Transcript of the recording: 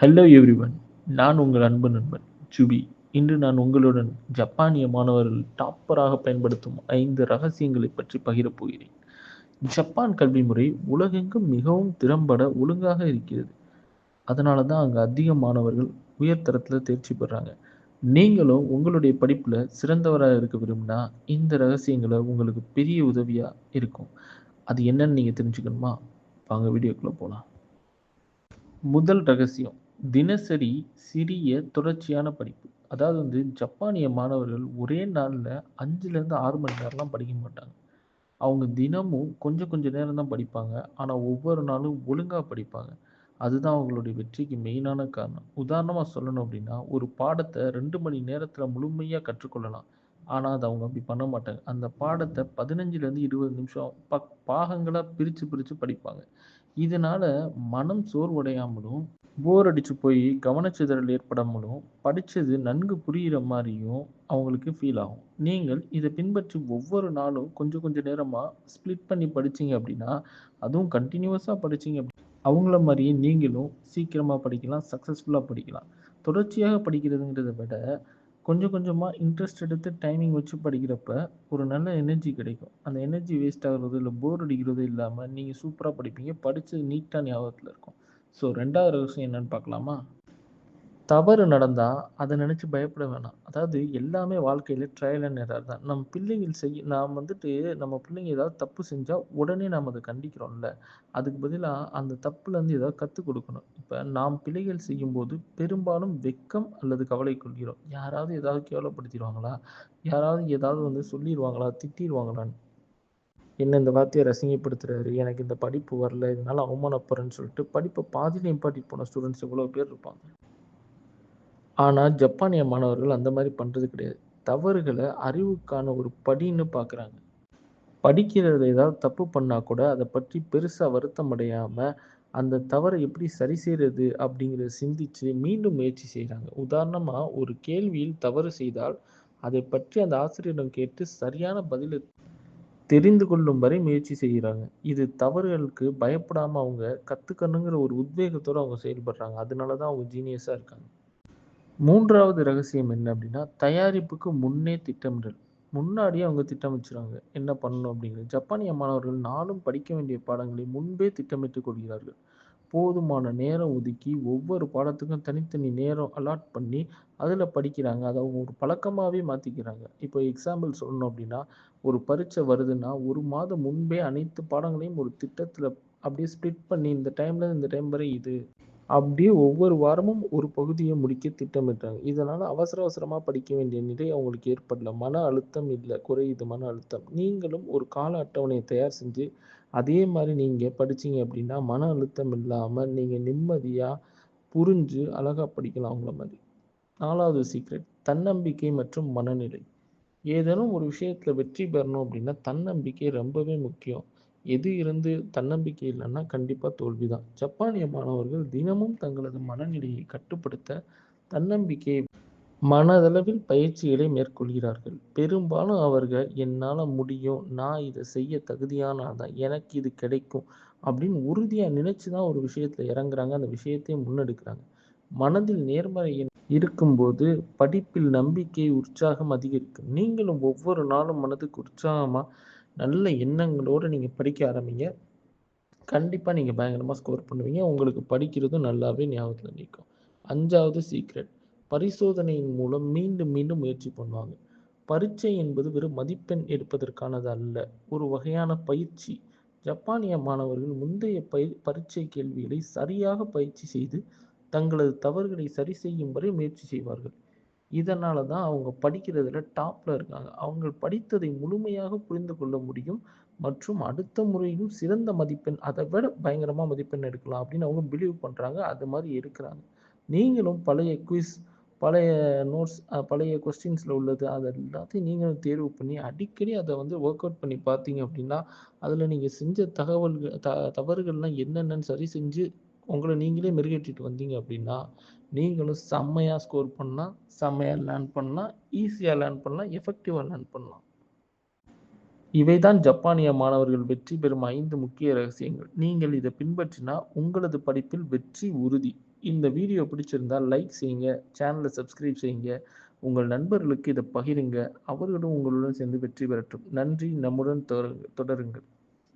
Hello everyone நான் உங்கள் அன்பு நண்பன் சுபி இன்று நான் உங்களுடன் ஜப்பானிய மாணவர்கள் டாப்பராக பயன்படுத்தும் ஐந்து ரகசியங்களை பற்றி பகிரப் போகிறேன். ஜப்பான் கல்வி முறை உலகெங்கும் மிகவும் திறம்பட ஒழுங்காக இருக்கிறது. அதனால தான் அங்கே அதிக மாணவர்கள் உயர்தரத்தில் தேர்ச்சி பெறாங்க. நீங்களும் உங்களுடைய படிப்பில் சிறந்தவராக இருக்க விரும்பினா இந்த ரகசியங்களை உங்களுக்கு பெரிய உதவியாக இருக்கும். அது என்னன்னு நீங்கள் தெரிஞ்சுக்கணுமா? வாங்க வீடியோக்குள்ளே போகலாம் முதல் ரகசியம் தினசரி சிறிய தொடர்ச்சியான படிப்பு. அதாவது வந்து ஜப்பானிய மாணவர்கள் ஒரே நாளில் அஞ்சுலேருந்து ஆறு மணி நேரம்லாம் படிக்க மாட்டாங்க. அவங்க தினமும் கொஞ்சம் கொஞ்சம் நேரம் தான் படிப்பாங்க. ஆனால் ஒவ்வொரு நாளும் ஒழுங்காக படிப்பாங்க. அதுதான் அவங்களுடைய வெற்றிக்கு மெயினான காரணம். உதாரணமாக சொல்லணும் அப்படின்னா ஒரு பாடத்தை ரெண்டு மணி நேரத்தில் முழுமையாக கற்றுக்கொள்ளலாம். ஆனால் அது அவங்க அப்படி பண்ண மாட்டாங்க. அந்த பாடத்தை பதினஞ்சுலேருந்து இருபது நிமிஷம் ப பாகங்களாக பிரித்து பிரித்து படிப்பாங்க. இதனால் மனம் சோர்வடையாமலும் போர் அடித்து போய் கவனச்சிதறல் ஏற்படாமலும் படித்தது நன்கு புரிகிற மாதிரியும் அவங்களுக்கு ஃபீல் ஆகும். நீங்கள் இதை பின்பற்றி ஒவ்வொரு நாளும் கொஞ்சம் கொஞ்சம் நேரமாக ஸ்ப்ளிட் பண்ணி படிச்சீங்க அப்படின்னா அதுவும் கண்டினியூஸாக படிச்சீங்க அப்படி அவங்கள மாதிரியே நீங்களும் சீக்கிரமாக படிக்கலாம் சக்ஸஸ்ஃபுல்லாக படிக்கலாம். தொடர்ச்சியாக படிக்கிறதுங்கிறத விட கொஞ்சம் கொஞ்சமாக இன்ட்ரெஸ்ட் எடுத்து டைமிங் வச்சு படிக்கிறப்ப ஒரு நல்ல எனர்ஜி கிடைக்கும். அந்த எனர்ஜி வேஸ்ட் ஆகிறது இல்லை போர் அடிக்கிறதோ இல்லாமல் நீங்கள் சூப்பராக படிப்பீங்க. படித்தது நீட்டாக ஞாபகத்தில் இருக்கும். ஸோ ரெண்டாவது ரகசியம் என்னன்னு பார்க்கலாமா? தவறு நடந்தால் அதை நினச்சி பயப்பட வேணாம். அதாவது எல்லாமே வாழ்க்கையில் ட்ரையல் அண்ட் எரர் தான். நம்ம பிள்ளைகள் செய்ய நாம் வந்துட்டு நம்ம பிள்ளைங்க ஏதாவது தப்பு செஞ்சால் உடனே நாம் அதை கண்டிக்கிறோம்ல. அதுக்கு பதிலாக அந்த தப்புலேருந்து ஏதாவது கற்றுக் கொடுக்கணும். இப்போ நாம் பிள்ளைகள் செய்யும்போது பெரும்பாலும் வெக்கம் அல்லது கவலை கொள்கிறோம். யாராவது ஏதாவது கேவலப்படுத்திடுவாங்களா? யாராவது ஏதாவது வந்து சொல்லிடுவாங்களா? திட்டிடுவாங்களான்னு. என்ன இந்த வார்த்தையை ரசிங்கப்படுத்துறாரு எனக்கு இந்த படிப்பு வரல இதனால அவமானப்படுறேன்னு சொல்லிட்டு படிப்பை பாதியில் பாட்டி போன ஸ்டூடெண்ட்ஸ் இவ்வளோ பேர் இருப்பாங்க. ஆனால் ஜப்பானிய மாணவர்கள் அந்த மாதிரி பண்ணுறது கிடையாது. தவறுகளை அறிவுக்கான ஒரு படின்னு பார்க்குறாங்க படிக்கிறத ஏதாவது தப்பு பண்ணால் கூட அதை பற்றி பெருசாக வருத்தம் அடையாமல் அந்த தவறை எப்படி சரி செய்கிறது அப்படிங்கிறத சிந்தித்து மீண்டும் முயற்சி செய்கிறாங்க உதாரணமாக ஒரு கேள்வியில் தவறு செய்தால் அதை பற்றி அந்த ஆசிரியரிடம் கேட்டு சரியான பதிலை தெரிந்து கொள்ளும் வரை முயற்சி செய்கிறாங்க. இது தவறுகளுக்கு பயப்படாமல் அவங்க கற்றுக்கணுங்கிற ஒரு உத்வேகத்தோடு அவங்க செயல்படுறாங்க. அதனால தான் அவங்க ஜீனியஸாக இருக்காங்க. மூன்றாவது ரகசியம் என்ன அப்படின்னா தயாரிப்புக்கு முன்னே திட்டமிடல். முன்னாடியே அவங்க திட்டமிச்சுறாங்க என்ன பண்ணணும் அப்படிங்கிறது ஜப்பானிய மாணவர்கள் நாளும் படிக்க வேண்டிய பாடங்களை முன்பே திட்டமிட்டு கொள்கிறார்கள். போதுமான நேரம் ஒதுக்கி ஒவ்வொரு பாடத்துக்கும் தனித்தனி நேரம் அலாட் பண்ணி அதில் படிக்கிறாங்க. அதை அவங்க ஒரு பழக்கமாகவே மாற்றிக்கிறாங்க இப்போ எக்ஸாம்பிள் சொல்லணும் அப்படின்னா ஒரு பரீட்சை வருதுன்னா ஒரு மாதம் முன்பே அனைத்து பாடங்களையும் ஒரு திட்டத்தில் அப்படியே ஸ்ப்ளிட் பண்ணி இந்த டைமில் இந்த டைம் வரை இது அப்படியே ஒவ்வொரு வாரமும் ஒரு பகுதியை முடிக்க திட்டமிட்டாங்க. இதனால் அவசர அவசரமாக படிக்க வேண்டிய நிலை அவங்களுக்கு ஏற்படல. மன அழுத்தம் இல்லை. குறையுது மன அழுத்தம். நீங்களும் ஒரு கால அட்டவணையை தயார் செஞ்சு அதே மாதிரி நீங்கள் படிச்சீங்க அப்படின்னா மன அழுத்தம் இல்லாமல் நீங்கள் நிம்மதியாக புரிஞ்சு அழகாக படிக்கலாம் அவங்கள மாதிரி. நாலாவது சீக்ரெட் தன்னம்பிக்கை மற்றும் மனநிலை. ஏதேனும் ஒரு விஷயத்தில் வெற்றி பெறணும் அப்படின்னா தன்னம்பிக்கை ரொம்பவே முக்கியம். எது இருந்து தன்னம்பிக்கை இல்லைன்னா கண்டிப்பாக தோல்வி தான் ஜப்பானிய மாணவர்கள் தினமும் தங்களது மனநிலையை கட்டுப்படுத்த தன்னம்பிக்கை மனதளவில் பயிற்சிகளை மேற்கொள்கிறார்கள். பெரும்பாலும் அவர்கள் என்னால் முடியும் நான் இதை செய்ய தகுதியானதான் எனக்கு இது கிடைக்கும் அப்படின்னு உறுதியாக நினைச்சு தான் ஒரு விஷயத்தில் இறங்குறாங்க. அந்த விஷயத்தையும் முன்னெடுக்கிறாங்க. மனதில் நேர்மறை இருக்கும்போது படிப்பில் நம்பிக்கை உற்சாகம் அதிகரிக்கும். நீங்களும் ஒவ்வொரு நாளும் மனதுக்கு உற்சாகமாக நல்ல எண்ணங்களோடு நீங்கள் படிக்க ஆரம்பிங்க. கண்டிப்பாக நீங்கள் பயங்கரமாக ஸ்கோர் பண்ணுவீங்க. உங்களுக்கு படிக்கிறதும் நல்லாவே ஞாபகத்தில் நிற்கும் அஞ்சாவது சீக்ரெட் பரிசோதனையின் மூலம் மீண்டும் மீண்டும் முயற்சி பண்ணுவாங்க. பரீட்சை என்பது வெறும் மதிப்பெண் எடுப்பதற்கானது அல்ல. ஒரு வகையான பயிற்சி. ஜப்பானிய மாணவர்கள் முந்தைய பயிர் பரீட்சை கேள்விகளை சரியாக பயிற்சி செய்து தங்களது தவறுகளை சரி செய்யும் வரை முயற்சி செய்வார்கள். இதனால தான் அவங்க படிக்கிறதுல டாப்ல இருக்காங்க. அவங்க படித்ததை முழுமையாக புரிந்து கொள்ள முடியும் மற்றும் அடுத்த முறையும் சிறந்த மதிப்பெண் அதை விட பயங்கரமாக மதிப்பெண் எடுக்கலாம் அப்படின்னு அவங்க பிலீவ் பண்ணுறாங்க அது மாதிரி இருக்கிறாங்க. நீங்களும் பழைய குவிஸ் பழைய நோட்ஸ் பழைய கொஸ்டின்ஸில் உள்ளது அது எல்லாத்தையும் நீங்களும் தேர்வு பண்ணி அடிக்கடி அதை வந்து ஒர்க் அவுட் பண்ணி பார்த்தீங்க அப்படின்னா அதில் நீங்கள் செஞ்ச தகவல்கள் த தவறுகள்லாம் என்னென்னு சரி செஞ்சு உங்களை நீங்களே மெருகேற்றிட்டு வந்தீங்க அப்படின்னா நீங்களும் செம்மையாக ஸ்கோர் பண்ணலாம் செம்மையாக லேர்ன் பண்ணலாம் ஈஸியாக லேர்ன் பண்ணலாம் எஃபெக்டிவாக லேர்ன் பண்ணலாம். இவைதான் ஜப்பானிய மாணவர்கள் வெற்றி பெறும் ஐந்து முக்கிய ரகசியங்கள். நீங்கள் இதை பின்பற்றினா உங்களது படிப்பில் வெற்றி உறுதி. இந்த வீடியோ பிடிச்சிருந்தால் லைக் செய்யுங்க சேனலை சப்ஸ்கிரைப் செய்யுங்க. உங்கள் நண்பர்களுக்கு இதை பகிருங்க. அவர்களும் உங்களுடன் சேர்ந்து வெற்றி பெறட்டும். நன்றி. நம்முடன் தொடருங்கள்.